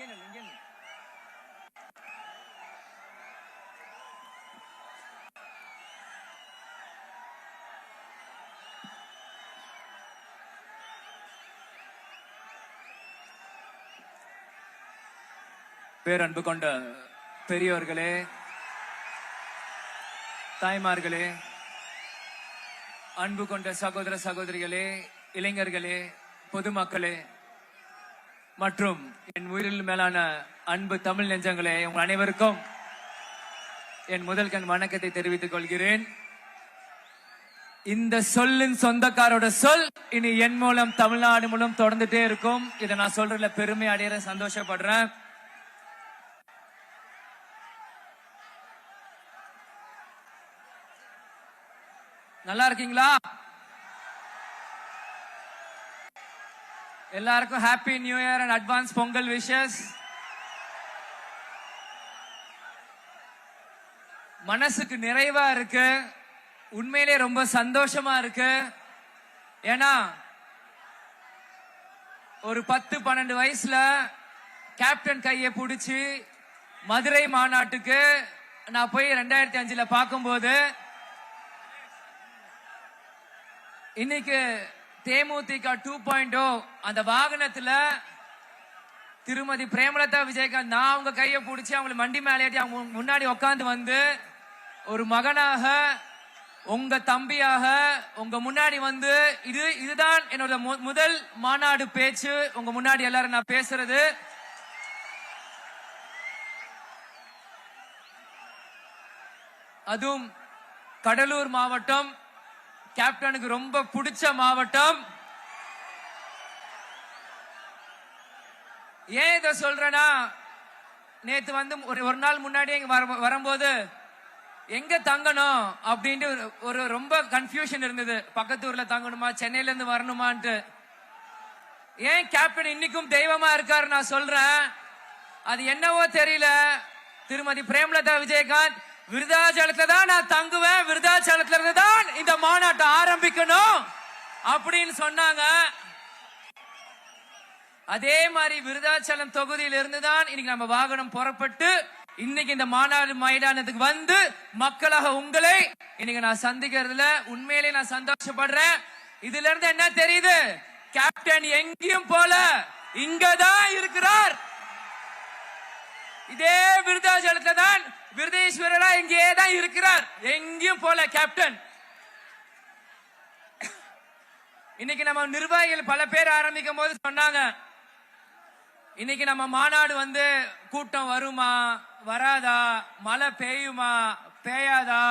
இங்கே இங்கே பேரன்பு கொண்ட பெரியோர்களே தாய்மார்களே அன்பு கொண்ட சகோதர சகோதரிகளே இளைஞர்களே பொதுமக்களே மற்றும் என் உயிரில் மேலான அன்பு தமிழ் நெஞ்சங்களே உங்கள் அனைவருக்கும் என் முதல் கண் வணக்கத்தை தெரிவித்துக் கொள்கிறேன். இந்த சொல்லின் சொந்தக்காரோட சொல் இனி என் மூலம் தமிழ்நாடு மூலம் தொடர்ந்துட்டே இருக்கும். இதை நான் சொல்றதுல பெருமை அடையிற சந்தோஷப்படுறேன். நல்லா இருக்கீங்களா? எல்லாருக்கும் happy new year and advance Pongal wishes மனசுக்கு நிறைவா இருக்கு. உண்மையிலே ரொம்ப சந்தோஷமா இருக்கு. ஏன்னா ஒரு பத்து பன்னெண்டு வயசுல கேப்டன் கையை பிடிச்சி மதுரை மாநாட்டுக்கு நான் போய் ரெண்டாயிரத்தி அஞ்சுல பார்க்கும்போது இன்னைக்கு தேமுதிக டூ பாயிண்ட் அந்த வாகனத்துல திருமதி பிரேமலதா விஜயகாந்த் நான் அவங்க கையை பிடிச்சி அவங்களை மண்டி மேலே ஏற்றி அவங்க முன்னாடி உட்காந்து வந்து ஒரு மகனாக உங்க தம்பியாக உங்க முன்னாடி வந்து இது இதுதான் என்னோட மு- முதல் மாநாடு பேச்சு. உங்க முன்னாடி எல்லாரும் நான் பேசுறது. அதுவும் கடலூர் மாவட்டம் கேப்டனுக்கு ரொம்ப பிடிச்ச மாவட்டம். ஏன் இதை சொல்றேன்னா நேத்து வந்து ஒரு ஒரு நாள் முன்னாடி இங்க வர- வரும்போது எங்க தங்கணும்? அப்படின்ட்டு ஒரு- ஒரு ரொம்ப கன்ஃபியூஷன் இருந்தது. பக்கத்து ஊர்ல தங்கணுமா சென்னையில இருந்து வரணுமான்ட்டு. ஏன் கேப்டன் இன்னைக்கும் தெய்வமா இருக்காரு நான் சொல்றேன். அது என்னவோ தெரியல. திருமதி பிரேமலதா விஜயகாந்த் விருதாச்சலத்துல தான் நான் தங்குவேன். விருதாச்சலத்துல இருந்து தான் இந்த மாநாட்டை ஆரம்பிக்கணும் அப்படின்னு சொன்னாங்க. அதே மாதிரி விருதாச்சலம் தொகுதியில இருந்து தான் இன்னைக்கு நம்ம வாகனம் புறப்பட்டு இன்னைக்கு இந்த மாநாடு மைதானத்துக்கு வந்து மக்களாக உங்களை இன்னைக்கு நான் சந்திக்கிறதுல உண்மையிலே நான் சந்தோஷப்படுறேன். இதுல இருந்து என்ன தெரியுது? கேப்டன் எங்கேயும் போல இங்கதான் இருக்கிறார். இதே விருதாச்சலத்துல தான் விருதேஸ்வரரா இங்கே தான் இருக்கிறார். எங்கேயும் போல கேப்டன் இன்னைக்கு நம்ம நிர்வாகிகள் பல பேர் ஆரம்பிக்கும் போது சொன்னாங்க இன்னைக்கு நம்ம மாநாடு வந்து கூட்டம் வருமா வராதா மழை பெய்யுமா பெய்யாதா?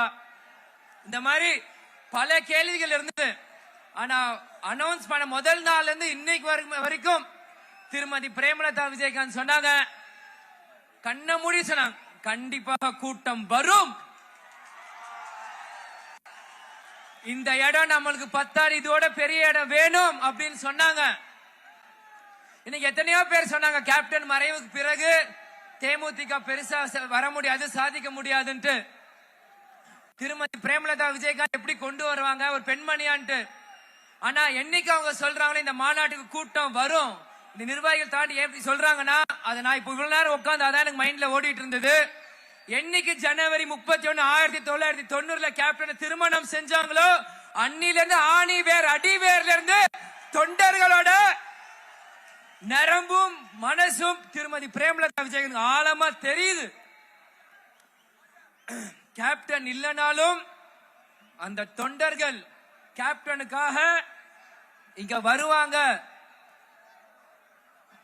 இந்த மாதிரி பல கேள்விகள் இருந்தது. ஆனா அனௌன்ஸ் பண்ண முதல் நாள்ல இருந்து இன்னைக்கு வரைக்கும் வரைக்கும் திருமதி பிரேமலதா விஜயகாந்த் சொன்னாங்க கண்ண மூடி சொன்னாங்க. கண்டிப்பாக கூட்டம் வரும். இந்த இடம் நம்மளுக்கு பத்தாறு இதோட பெரிய இடம் வேணும் அப்படின்னு சொன்னாங்க. இன்னைக்கு எத்தனையோ பேர் சொன்னாங்க கேப்டன் மறைவுக்கு பிறகு தேமுதிக பெருசா வர முடியாது சாதிக்க முடியாதுன்ட்டு. திருமதி பிரேமலதா விஜயகாந்த் எப்படி கொண்டு வருவாங்க ஒரு பெண்மணியான்ட்டு. ஆனா என்னைக்கு அவங்க சொல்றாங்களோ இந்த மாநாட்டுக்கு கூட்டம் வரும். இந்த நிர்வாகிகள் தாண்டி எப்படி சொல்றாங்கன்னா அதை நான் இப்ப இவ்வளவு நேரம் உட்காந்து அதான் எனக்கு மைண்ட்ல ஓடிட்டு இருந்தது. என்னைக்கு ஜனவரி முப்பத்தி ஒன்னு ஆயிரத்தி தொள்ளாயிரத்தி தொண்ணூறுல கேப்டனை திருமணம் செஞ்சாங்களோ அன்னில இருந்து ஆணி வேர் அடி வேர்ல இருந்து தொண்டர்களோட நரம்பும் மனசும் திருமதி பிரேமலதா விஜயன் ஆழமா தெரியுது. கேப்டன் இல்லைனாலும் அந்த தொண்டர்கள் கேப்டனுக்காக இங்க வருவாங்க.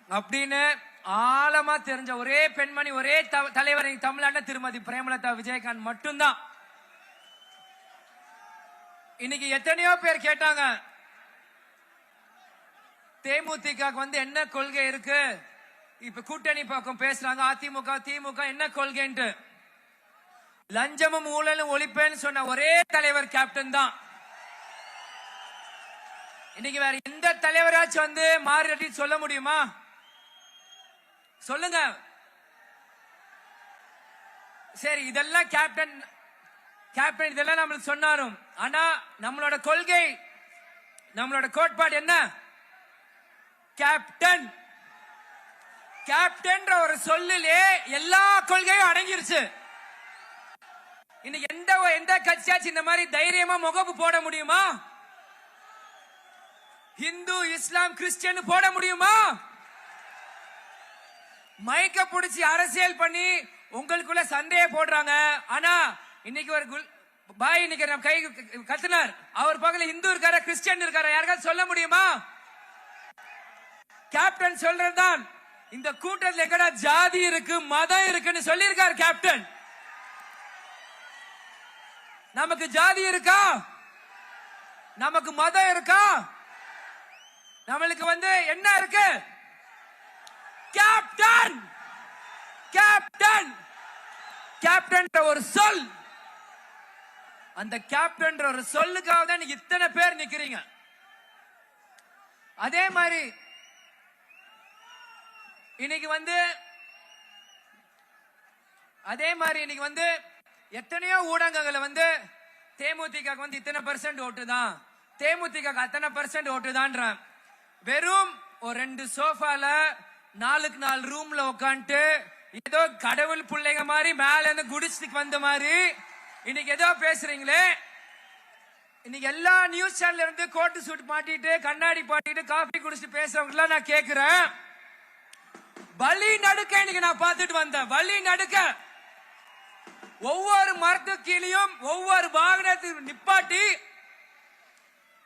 அப்படின்னு ஆழமா தெரிஞ்ச ஒரே பெண்மணி ஒரே தலைவர் தமிழ்நாட்டு திருமதி பிரேமலதா விஜயகாந்த் மட்டும்தான். இன்னைக்கு எத்தனையோ பேர் கேட்டாங்க தேமுதிக வந்து என்ன கொள்கை இருக்கு? இப்ப கூட்டணி பக்கம் பேசுறாங்க அதிமுக திமுக என்ன கொள்கைன்ட்டு. லஞ்சமும் ஊழலும் ஒழிப்பேன்னு சொன்ன ஒரே தலைவர் கேப்டன் தான். இன்னைக்கு வேற எந்த தலைவராச்சும் வந்து மாறி சொல்ல முடியுமா? சொல்லுங்க. சரி இதெல்லாம் கேப்டன் கேப்டன் இதெல்லாம் நம்மளுக்கு சொன்னாரும். ஆனா நம்மளோட கொள்கை நம்மளோட கோட்பாடு என்ன? கேப்டன் கேப்டன்ற ஒரு சொல்லிலே எல்லா கொள்கையும் அடங்கிருச்சு. இன்னைக்கு எந்த எந்த கட்சியாச்சும் இந்த மாதிரி தைரியமா முகப்பு போட முடியுமா? இந்து இஸ்லாம் கிறிஸ்டியன் போட முடியுமா? மயக்க பிடிச்சி அரசியல் பண்ணி உங்களுக்குள்ள சண்டையை போடுறாங்க. ஆனா இன்னைக்கு ஒரு குல்- பாய் இன்னைக்கு நம்ம கை கத்துனார். அவர் பக்கத்துல இந்து இருக்காரா கிறிஸ்டியன் இருக்காரா யாருக்காவது சொல்ல முடியுமா? கேப்டன் சொல்றதுதான் இந்த கூட்டத்தில் எங்கடா ஜாதி இருக்கு மதம் இருக்குன்னு சொல்லியிருக்காரு கேப்டன். நமக்கு ஜாதி இருக்கா? நமக்கு மதம் இருக்கா? நம்மளுக்கு வந்து என்ன இருக்கு? கேப்டன் கேப்டன் கேப்டன் ஒரு சொல். அந்த கேப்டன் ஒரு சொல்லுக்காக தான் இத்தனை பேர் நிக்கிறீங்க. அதே மாதிரி இன்னைக்கு வந்து அதே மாதிரி இன்னைக்கு வந்து எத்தனையோ ஊடகங்களை வந்து தேமுதிக வந்து இத்தனை பர்சன்ட் ஓட்டு தான். தேமுதிக அத்தனை பர்சன்ட் ஓட்டு தான்றான். வெறும் ஒரு ரெண்டு சோஃபால நாளுக்கு நாலு ரூம்ல உட்காந்துட்டு ஏதோ கடவுள் பிள்ளைங்க மாதிரி மேல இருந்து குடிச்சுக்கு வந்த மாதிரி இன்னைக்கு ஏதோ பேசுறீங்களே? இன்னைக்கு எல்லா நியூஸ் சேனல்ல இருந்து கோட்டு சூட் மாட்டிட்டு கண்ணாடி பாட்டிட்டு காஃபி குடிச்சிட்டு பேசுறவங்க எல்லாம் நான் கேக்குறேன். வலி நடுக்க இன்னைக்கு நான் பார்த்துட்டு வந்தேன். வலி நடுக்க. ஒவ்வொரு மரத்து கீழையும் ஒவ்வொரு வாகனத்தையும் நிப்பாட்டி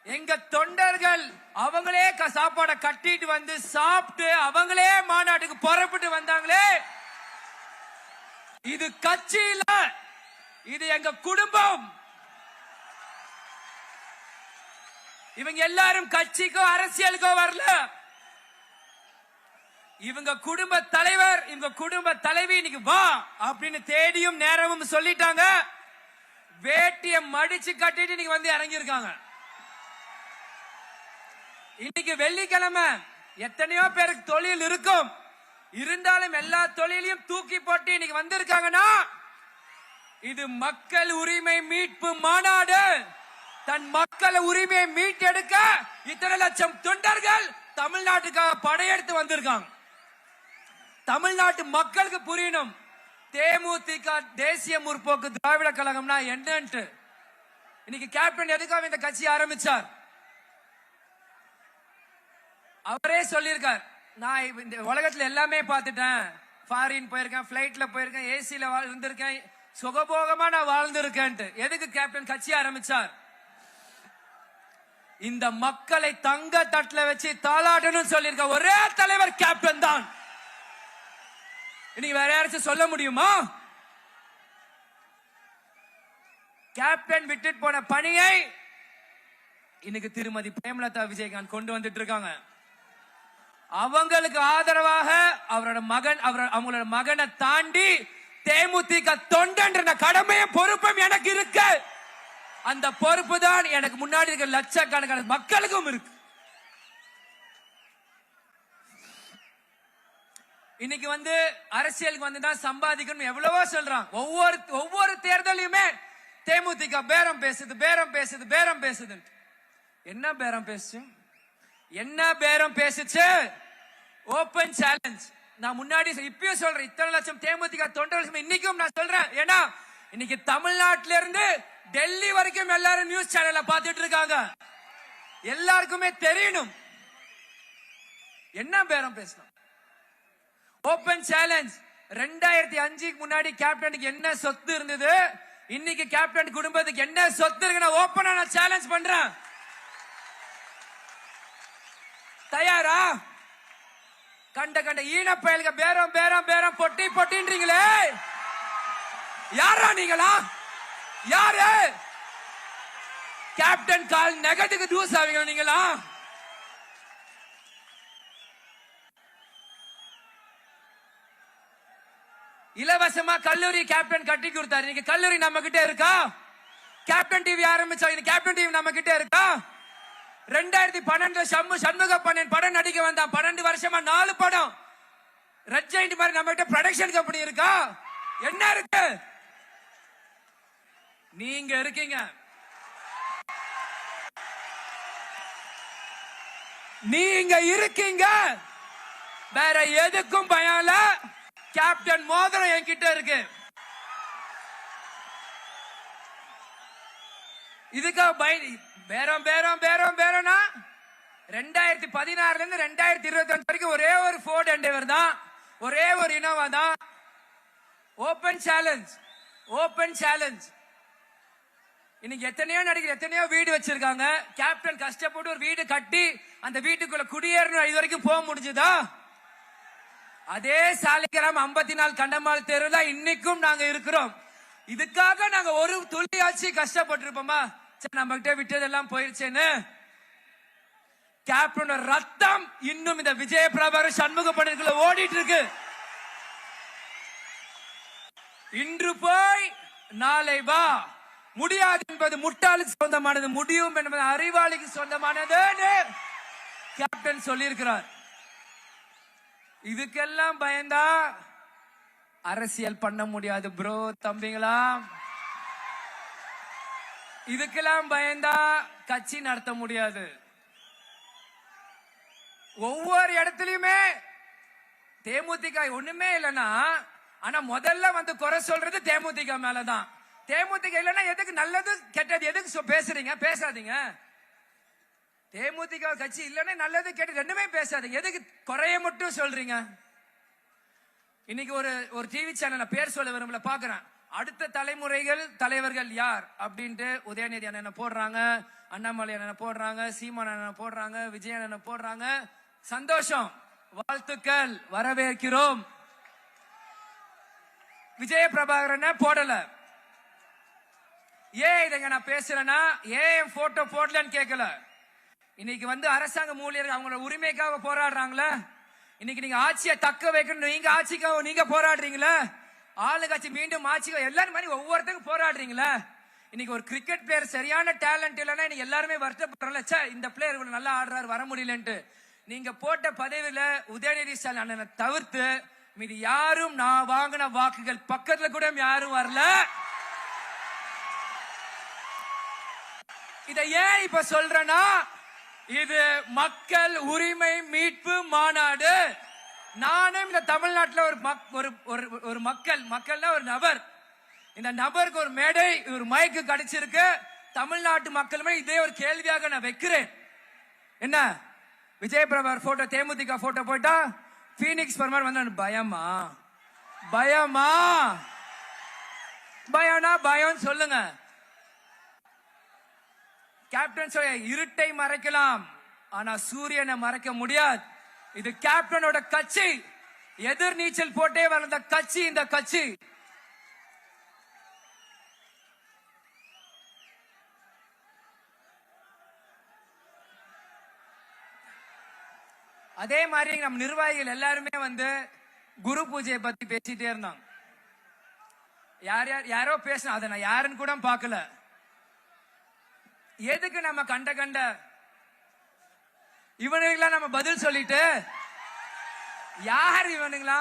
எங்க தொண்டர்கள் அவங்களே க- சாப்பாடை கட்டிட்டு வந்து சாப்பிட்டு அவங்களே மாநாட்டுக்கு புறப்பட்டு வந்தாங்களே. இது கட்சி இல்ல. இது எங்க குடும்பம். இவங்க எல்லாரும் கட்சிக்கோ அரசியலுக்கோ வரல. இவங்க குடும்ப தலைவர் இவங்க குடும்ப தலைவி இன்னைக்கு வா அப்படின்னு தேடியும் நேரமும் சொல்லிட்டாங்க. வேட்டியை மடிச்சு கட்டிட்டு இன்னைக்கு வந்து இறங்கியிருக்காங்க. இன்னைக்கு வெள்ளிக்கிழமை. எத்தனையோ பேருக்கு தொழில் இருக்கும். இருந்தாலும் எல்லா தொழிலையும் தூக்கி போட்டு இன்னைக்கு வந்திருக்காங்கன்னா இது மக்கள் உரிமை மீட்பு மாநாடு. தன் மக்கள் உரிமையை மீட்டெடுக்க இத்தனை லட்சம் தொண்டர்கள் தமிழ்நாட்டுக்காக படையெடுத்து வந்திருக்காங்க. தமிழ்நாட்டு மக்களுக்கு புரியணும். தேமுதிக தேசிய முற்போக்கு திராவிட கழகம்னா என்னன்ட்டு. இன்னைக்கு கேப்டன் எதுக்காக இந்த கட்சி ஆரம்பிச்சார்? அவரே சொல்லியிருக்கார். நான் இந்த உலகத்துல எல்லாமே பார்த்துட்டேன். ஃபாரின் போயிருக்கேன் ஃபிளைட்ல போயிருக்கேன் ஏசில வாழ்ந்திருக்கேன் சுகபோகமா நான் வாழ்ந்திருக்கேன்ட்டு. எதுக்கு கேப்டன் கட்சி ஆரம்பிச்சார்? இந்த மக்களை தங்க தட்டுல வச்சு தாளாட்டணும் சொல்லியிருக்க ஒரே தலைவர் கேப்டன் தான். இன்னைக்கு வேற யாராச்சும் சொல்ல முடியுமா? கேப்டன் விட்டுட்டு போன பணியை இன்னைக்கு திருமதி பிரேமலதா விஜயகாந்த் கொண்டு வந்துட்டு இருக்காங்க. அவங்களுக்கு ஆதரவாக அவரோட மகன் அவர் அவங்களோட மகனை தாண்டி தேமுதிக தொண்டன்ற கடமையும் பொறுப்பும் எனக்கு இருக்கு. அந்த பொறுப்பு தான் எனக்கு முன்னாடி இருக்க லட்சக்கணக்கான மக்களுக்கும் இருக்கு. இன்னைக்கு வந்து அரசியலுக்கு வந்து தான் சம்பாதிக்கணும் எவ்வளவோ சொல்றான். ஒவ்வொரு ஒவ்வொரு தேர்தலையுமே தேமுதிக பேரம் பேசுது பேரம் பேசுது பேரம் பேசுது என்ன பேரம் பேசுச்சு? என்ன பேரம் பேசுச்சு? ஓபன் சேலஞ்ச் நான் முன்னாடி இப்பயும் சொல்றேன். இத்தனை லட்சம் தேமுதிக தொண்டர் இன்னைக்கும் நான் சொல்றேன். ஏன்னா இன்னைக்கு தமிழ்நாட்டில இருந்து டெல்லி வரைக்கும் எல்லாரும் நியூஸ் சேனல்ல பாத்துட்டு இருக்காங்க. எல்லாருக்குமே தெரியணும். என்ன பேரம் பேசணும்? ஓபன் சேலஞ்ச் ரெண்டாயிரத்தி அஞ்சுக்கு முன்னாடி கேப்டனுக்கு என்ன சொத்து இருந்தது? இன்னைக்கு கேப்டன் குடும்பத்துக்கு என்ன சொத்து இருக்கு நான் ஓபனா நான் சேலஞ்ச் பண்றேன். தயாரா? கண்ட கண்ட ஈன பயலுக பேரம் பேரம் பேரம் பொட்டி பொட்டின்றீங்களே. யாரா நீங்களா? யாரு? கேப்டன் கால் நெகத்துக்கு டூஸ் ஆவீங்க நீங்களா? இலவசமா கல்லூரி கேப்டன் கட்டி கொடுத்தாரு. இன்னைக்கு கல்லூரி நம்ம கிட்ட இருக்கா? கேப்டன் டிவி ஆரம்பிச்சா கேப்டன் டிவி நம்ம கிட்ட இருக்கா? ரெண்டாயிரத்தி பன்னெண்டு சம்மு சண்முக பண்ணன் படம் நடிக்க வந்தான். பன்னெண்டு வருஷமா நாலு படம். ரெட் ஜெயிண்ட் மாதிரி நம்ம கிட்ட ப்ரொடக்ஷன் கம்பெனி இருக்கா? என்ன இருக்கு? நீங்க இருக்கீங்க. நீங்க இருக்கீங்க. வேற எதுக்கும் பயம் கேப்டன் மோதிரம் என்கிட்ட இருக்கு. இதுக்காக பய பேரம் பேரம் பேரம் பேரம்னா ரெண்டாயிரத்தி பதினாறுல இருந்து ரெண்டாயிரத்தி இருபத்தி ஒன்று வரைக்கும் ஒரே ஒரு ஃபோர்ட் எண்டேவர் தான். ஒரே ஒரு இனோவா தான். ஓபன் சேலஞ்ச் ஓபன் சேலஞ்ச் இன்னைக்கு எத்தனையோ நடிகர் எத்தனையோ வீடு வச்சிருக்காங்க. கேப்டன் கஷ்டப்பட்டு ஒரு வீடு கட்டி அந்த வீட்டுக்குள்ள குடியேறணும். இது வரைக்கும் போக முடிஞ்சுதா? அதே சாலிகிராம் ஐம்பத்தி நாலு கண்டமால் தெருல இன்னைக்கும் நாங்க இருக்கிறோம். இதுக்காக நாங்க ஒரு துளியாச்சு கஷ்டப்பட்டிருப்போமா? சரி நம்ம கிட்ட விட்டதெல்லாம் போயிருச்சேன்னு? கேப்டனோட ரத்தம் இன்னும் இந்த விஜய பிரபாகர் சண்முக படத்துல ஓடிட்டு இருக்கு இன்று போய் நாளை வா. முடியாது என்பது முட்டாளுக்கு சொந்தமானது முடியும் என்பது அறிவாளிக்கு சொந்தமானது கேப்டன் சொல்லியிருக்கிறார். இதுக்கெல்லாம் பயந்தா அரசியல் பண்ண முடியாது ப்ரோ தம்பிங்களா? இதுக்கெல்லாம் பயந்தா கட்சி நடத்த முடியாது. ஒவ்வொரு இடத்துலயுமே தேமுதிக ஒண்ணுமே இல்லைன்னா ஆனா முதல்ல வந்து குறை சொல்றது தேமுதிக மேலதான். தேமுதிக இல்லைன்னா எதுக்கு நல்லது கெட்டது எதுக்கு சொ- பேசுறீங்க? பேசாதீங்க. தேமுதிக கட்சி இல்லைன்னா நல்லது கெட்டது ரெண்டுமே பேசாதீங்க. எதுக்கு குறைய மட்டும் சொல்றீங்க? இன்னைக்கு ஒரு ஒரு டிவி சேனல் பேர் சொல்ல விரும்பல பாக்குறேன். அடுத்த தலைமுறைகள் தலைவர்கள் யார் அப்படின்ட்டு உதயநிதி அண்ணனை போடுறாங்க அண்ணாமலை அண்ணனை போடுறாங்க சீமான் அண்ணனை போடுறாங்க விஜய் அண்ணனை போடுறாங்க. சந்தோஷம் வாழ்த்துக்கள் வரவேற்கிறோம். விஜய பிரபாகரனை போடல. ஏன் இதை நான் பேசுறேன்னா ஏன் போட்டோ போடலன்னு கேட்கல இன்னைக்கு வந்து அரசாங்க ஊழியர்கள் அவங்களோட உரிமைக்காக போராடுறாங்களே. இன்னைக்கு நீங்க ஆட்சியை தக்க வைக்கணும் நீங்க ஆட்சிக்காக நீங்க போராடுறீங்களே. ஆளுங்கட்சி மீண்டும் ஆட்சி எல்லாரும் மாதிரி ஒவ்வொருத்தருக்கும் போராடுறீங்களே? இன்னைக்கு ஒரு கிரிக்கெட் பிளேயர் சரியான டேலண்ட் இல்லைன்னா இன்னைக்கு எல்லாருமே வருத்தப்படுறோம்ல சே இந்த பிளேயர் இவ்வளவு நல்லா ஆடுறாரு வர முடியலன்ட்டு. நீங்க போட்ட பதவியில உதயநிதி ஸ்டாலின் அண்ணனை தவிர்த்து மீதி யாரும் நான் வாங்கின வாக்குகள் பக்கத்துல கூட யாரும் வரல. இதை ஏன் இப்ப சொல்றேன்னா இது மக்கள் உரிமை மீட்பு மாநாடு. நானும் இந்த தமிழ்நாட்டில் ஒரு மக்- ஒரு ஒரு- ஒரு மக்கள் மக்கள்னா ஒரு நபர். இந்த நபருக்கு ஒரு மேடை ஒரு மைக்கு கிடைச்சிருக்கு. தமிழ்நாட்டு மக்களுமே இதே ஒரு கேள்வியாக நான் வைக்கிறேன். என்ன? விஜய் பிரபர் போட்டோ தேமுதிக போட்டோ போட்டா பீனிக்ஸ் பர்மர் வந்து பயமா? பயமா? பயம்னா பயம் சொல்லுங்க. கேப்டன் சொல்ல இருட்டை மறைக்கலாம். ஆனா சூரியனை மறைக்க முடியாது. இது கேப்டனோட கட்சி. எதிர் நீச்சல் போட்டே வளர்ந்த கட்சி இந்த கட்சி. அதே மாதிரி நம் நிர்வாகிகள் எல்லாருமே வந்து குரு பூஜையை பத்தி பேசிட்டே இருந்தாங்க. யார் யார் யாரோ பேசினா அதை நான் யாருன்னு கூட பார்க்கல. எதுக்கு நம்ம கண்ட கண்ட இவனுங்களாம் நம்ம பதில் சொல்லிட்டு யார் இவனுங்களா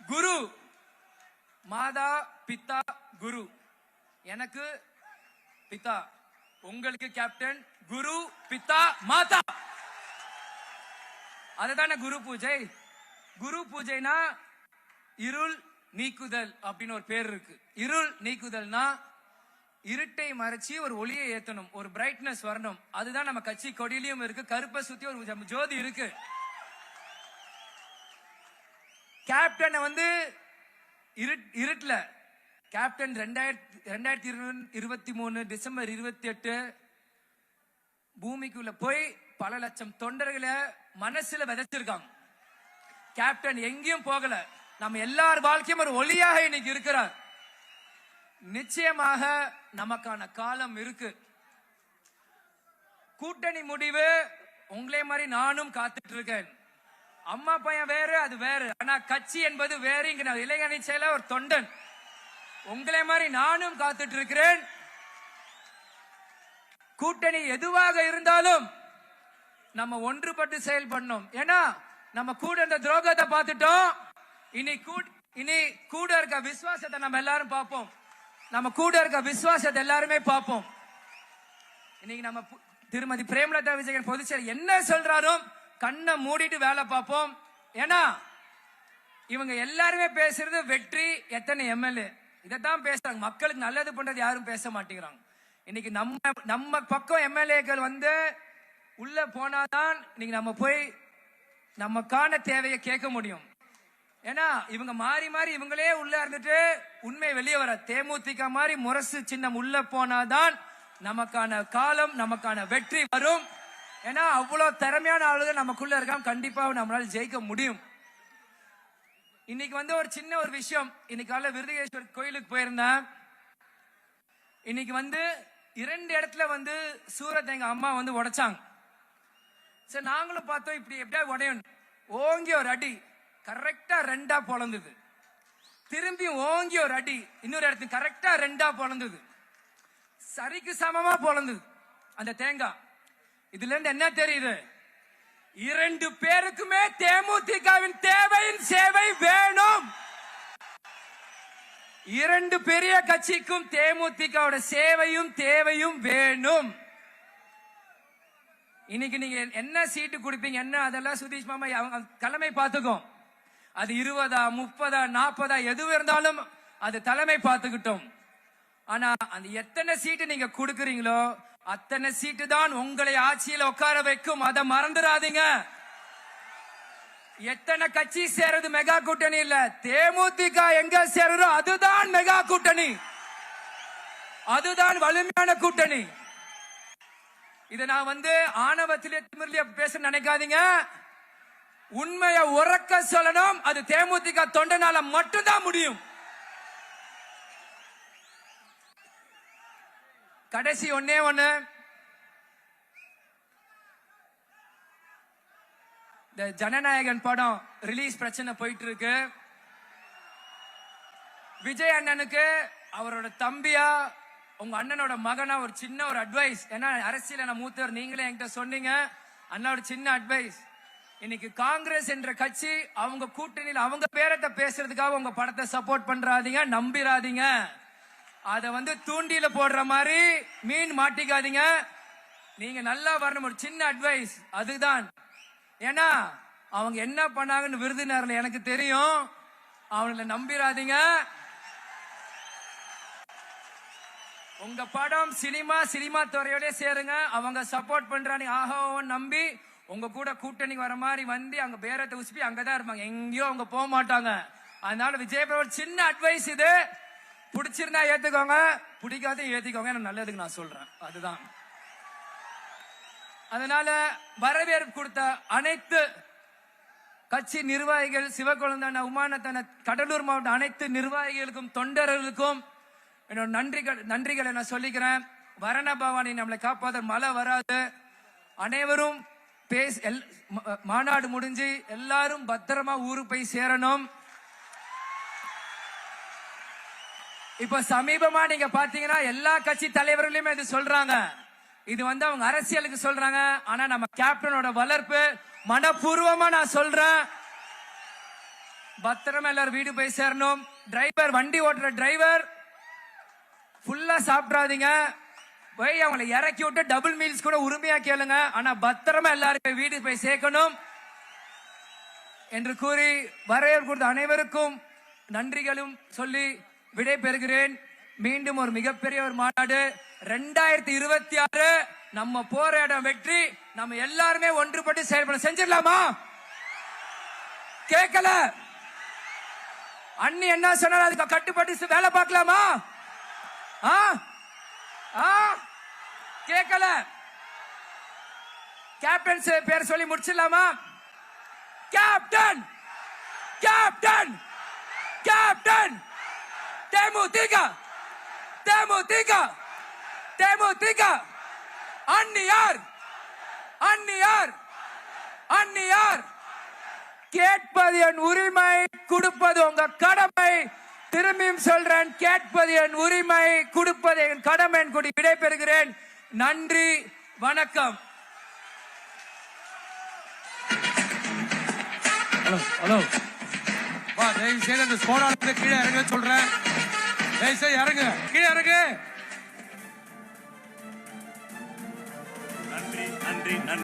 குரு மாதா பித்தா குரு. எனக்கு பித்தா உங்களுக்கு கேப்டன் குரு பித்தா மாதா. அதுதானே குரு பூஜை. குரு பூஜைனா இருள் நீக்குதல் அப்படின்னு ஒரு பேர் இருக்கு. இருள் நீக்குதல்னா இருட்டை மறைச்சி ஒரு ஒளியை ஏத்தணும் ஒரு பிரைட்னஸ் வரணும். அதுதான் நம்ம கட்சி கொடியிலையும் இருக்கு கருப்பை சுத்தி ஒரு ஜோதி இருக்கு. கேப்டனை வந்து இருட் இருட்டுல. கேப்டன் ரெண்டாயிரத்தி ரெண்டாயிரத்தி இருபத்தி மூணு டிசம்பர் இருபத்தி எட்டு பூமிக்குள்ள போய் பல லட்சம் தொண்டர்களை மனசுல விதைச்சிருக்காங்க. கேப்டன் எங்கேயும் போகல. நம்ம எல்லார் வாழ்க்கையும் ஒரு ஒளியாக இன்னைக்கு இருக்கிறார். நிச்சயமாக நமக்கான காலம் இருக்கு. கூட்டணி முடிவு உங்களே மாதிரி நானும் காத்துட்டு இருக்கேன் அம்மா பையன் வேறு அது வேறு. ஆனா கட்சி என்பது வேறு. இங்க நான் இளைஞரணி செயல ஒரு தொண்டன். உங்களே மாதிரி நானும் காத்துட்டு இருக்கிறேன் கூட்டணி எதுவாக இருந்தாலும் நம்ம ஒன்றுபட்டு செயல்படணும் ஏன்னா நம்ம கூட இந்த துரோகத்தை பார்த்துட்டோம். இனி கூ- இனி கூட இருக்க விசுவாசத்தை நம்ம எல்லாரும் பார்ப்போம். நம்ம கூட இருக்க விசுவாசத்தை எல்லாருமே பார்ப்போம். இன்னைக்கு நம்ம பு- திருமதி பிரேமலதா விஜயன் பொதுச்செயலர் என்ன சொல்றாரோ கண்ணை மூடிட்டு வேலை பார்ப்போம். ஏன்னா இவங்க எல்லாருமே பேசுறது வெற்றி எத்தனை எம்எல்ஏ. இதைத்தான் பேசுறாங்க. மக்களுக்கு நல்லது பண்றது யாரும் பேச மாட்டேங்கிறாங்க. இன்னைக்கு நம்ம நம்ம பக்கம் எம்எல்ஏக்கள் வந்து உள்ள போனாதான் இன்னைக்கு நம்ம போய் நமக்கான தேவையை கேட்க முடியும். ஏன்னா இவங்க மாறி மாறி இவங்களே உள்ள இருந்துட்டு உண்மை வெளியே வர தேமுதிக மாதிரி முரசு சின்னம் உள்ள போனாதான் நமக்கான காலம் நமக்கான வெற்றி வரும். ஏன்னா அவ்வளவு திறமையான ஆளுகள் நமக்குள்ள இருக்காம கண்டிப்பா நம்மளால ஜெயிக்க முடியும். இன்னைக்கு வந்து ஒரு சின்ன ஒரு விஷயம். இன்னைக்கு காலைல விருதுகேஸ்வர் கோயிலுக்கு போயிருந்தேன். இன்னைக்கு வந்து இரண்டு இடத்துல வந்து சூரத் எங்க அம்மா வந்து உடைச்சாங்க. சரி நாங்களும் பார்த்தோம் இப்படி எப்படியா உடையணும். ஓங்கி ஒரு அடி. கரெக்டா ரெண்டா பொழந்தது. திரும்பி ஓங்கி ஒரு அடி இன்னொரு இடத்துக்கு கரெக்டா ரெண்டா பொழந்தது. சரிக்கு சமமா பொழந்தது. அந்த தேங்காய். இதுல இருந்து என்ன தெரியுது? இரண்டு பேருக்குமே தேமுதிகவின் தேவையின் சேவை வேணும். இரண்டு பெரிய கட்சிக்கும் தேமுதிகவோட சேவையும் தேவையும் வேணும். இன்னைக்கு நீங்க என்ன சீட்டு கொடுப்பீங்க என்ன அதெல்லாம் சுதீஷ் மாமா அவங்க தலைமை பார்த்துக்கும் அது இருபதா முப்பதா நாற்பதா எது இருந்தாலும் அது தலைமை பார்த்துக்கிட்டோம். ஆனா அந்த எத்தனை சீட்டு நீங்க கொடுக்கறீங்களோ அத்தனை சீட்டு தான் உங்களை ஆட்சியில் உட்கார வைக்கும். அதை மறந்துடாதீங்க. எத்தனை கட்சி சேருது மெகா கூட்டணி இல்ல? தேமுதிக எங்க சேருதோ அதுதான் மெகா கூட்டணி. அதுதான் வலிமையான கூட்டணி. இதை நான் வந்து ஆணவத்திலே திமிரிலே பேச நினைக்காதீங்க. உண்மையை உறக்க சொல்லணும். அது தேமுதிக தொண்டனால மட்டும்தான் முடியும். கடைசி ஒன்னே ஒண்ணு. இந்த ஜனநாயகன் படம் ரிலீஸ் பிரச்சனை போயிட்டு இருக்கு விஜய் அண்ணனுக்கு அவரோட தம்பியா உங்க அண்ணனோட மகனா ஒரு சின்ன ஒரு அட்வைஸ் ஏன்னா அரசியல் நான் மூத்தவர் நீங்களே என்கிட்ட சொன்னீங்க. அண்ணா ஒரு சின்ன அட்வைஸ் இன்னைக்கு காங்கிரஸ் என்ற கட்சி அவங்க கூட்டணியில் அவங்க பேரத்தை பேசுறதுக்காக உங்க படத்தை சப்போர்ட் பண்றாதீங்க நம்பிராதீங்க. அத வந்து தூண்டில போடுற மாதிரி மீன் மாட்டிக்காதீங்க. நீங்க நல்லா வரணும் ஒரு சின்ன அட்வைஸ் அதுதான். ஏன்னா அவங்க என்ன பண்ணாங்கன்னு விருதுநர்ல எனக்கு தெரியும். அவங்கள நம்பிராதீங்க. உங்க படம் சினிமா சினிமா துறையோட சேருங்க. அவங்க சப்போர்ட் பண்றாங்க ஆஹோன்னு நம்பி உங்க கூட கூட்டணி வர மாதிரி வந்து அங்க பேரத்தை உசுப்பி அங்கதான் இருப்பாங்க. எங்கேயோ அவங்க போக மாட்டாங்க. அதனால விஜய் ஒரு சின்ன அட்வைஸ் இது. பிடிச்சிருந்தா ஏத்துக்கோங்க. பிடிக்காத ஏத்துக்கோங்க. எனக்கு நல்லதுக்கு நான் சொல்றேன். அதுதான். அதனால வரவேற்பு கொடுத்த அனைத்து கட்சி நிர்வாகிகள் சிவகுழந்தான உமானத்தன கடலூர் மாவட்ட அனைத்து நிர்வாகிகளுக்கும் தொண்டர்களுக்கும் என்னோட நன்றிகள் நன்றிகளை நான் சொல்லிக்கிறேன். வரண பவானி நம்மளை காப்பாத மழை வராது. அனைவரும் பேஸ் எல்- மாநாடு முடிஞ்சு எல்லாரும் பத்திரமா ஊருக்கு போய் சேரணும். இப்ப சமீபமா நீங்க பாத்தீங்கன்னா எல்லா கட்சி தலைவர்களுமே இது சொல்றாங்க. இது வந்து அவங்க அரசியலுக்கு சொல்றாங்க. ஆனா நம்ம கேப்டனோட வளர்ப்பு மனப்பூர்வமா நான் சொல்றேன். பத்திரமா எல்லாரும் வீடு போய் சேரணும். டிரைவர் வண்டி ஓட்டுற டிரைவர் ஃபுல்லா சாப்பிடாதீங்க. போய் அவங்களை இறக்கி விட்டு டபுள் மீல்ஸ் கூட உரிமையா கேளுங்க. ஆனா பத்திரமா எல்லாரும் வீடு போய் சேர்க்கணும் என்று கூறி வரவேற்பு கொடுத்த அனைவருக்கும் நன்றிகளும் சொல்லி விடை பெறுகிறேன் மீண்டும் ஒரு மிகப்பெரிய ஒரு மாநாடு. ரெண்டாயிரத்தி இருபத்தி ஆறு நம்ம போராடம் வெற்றி. நம்ம எல்லாருமே ஒன்றுபட்டு செயல்பட செஞ்சிடலாமா? கேட்கல அண்ணி என்ன சொன்னாலும் அதுக்கு கட்டுப்பட்டு வேலை பார்க்கலாமா? ஆ? ஆ? கேட்கல. கேப்டன் பேர் சொல்லி முடிச்சிடலாமா? Captain captain captain DMDK! DMDK! DMDK! அன்னியார் அந்நியார்! அந்நியார்! கேட்பது என் உரிமை கொடுப்பது உங்க கடமை. திரும்பியும் சொல்றேன் கேட்பது என் உரிமை கொடுப்பது என் கடமை கூடி விடைபெறுகிறேன். நன்றி வணக்கம். Hello hello. வா தயவு செய்து அந்த சோடால கீழே இறங்க சொல்றேன். தயவு செய்து இறங்கு. கீழே இறங்கு. நன்றி நன்றி நன்றி.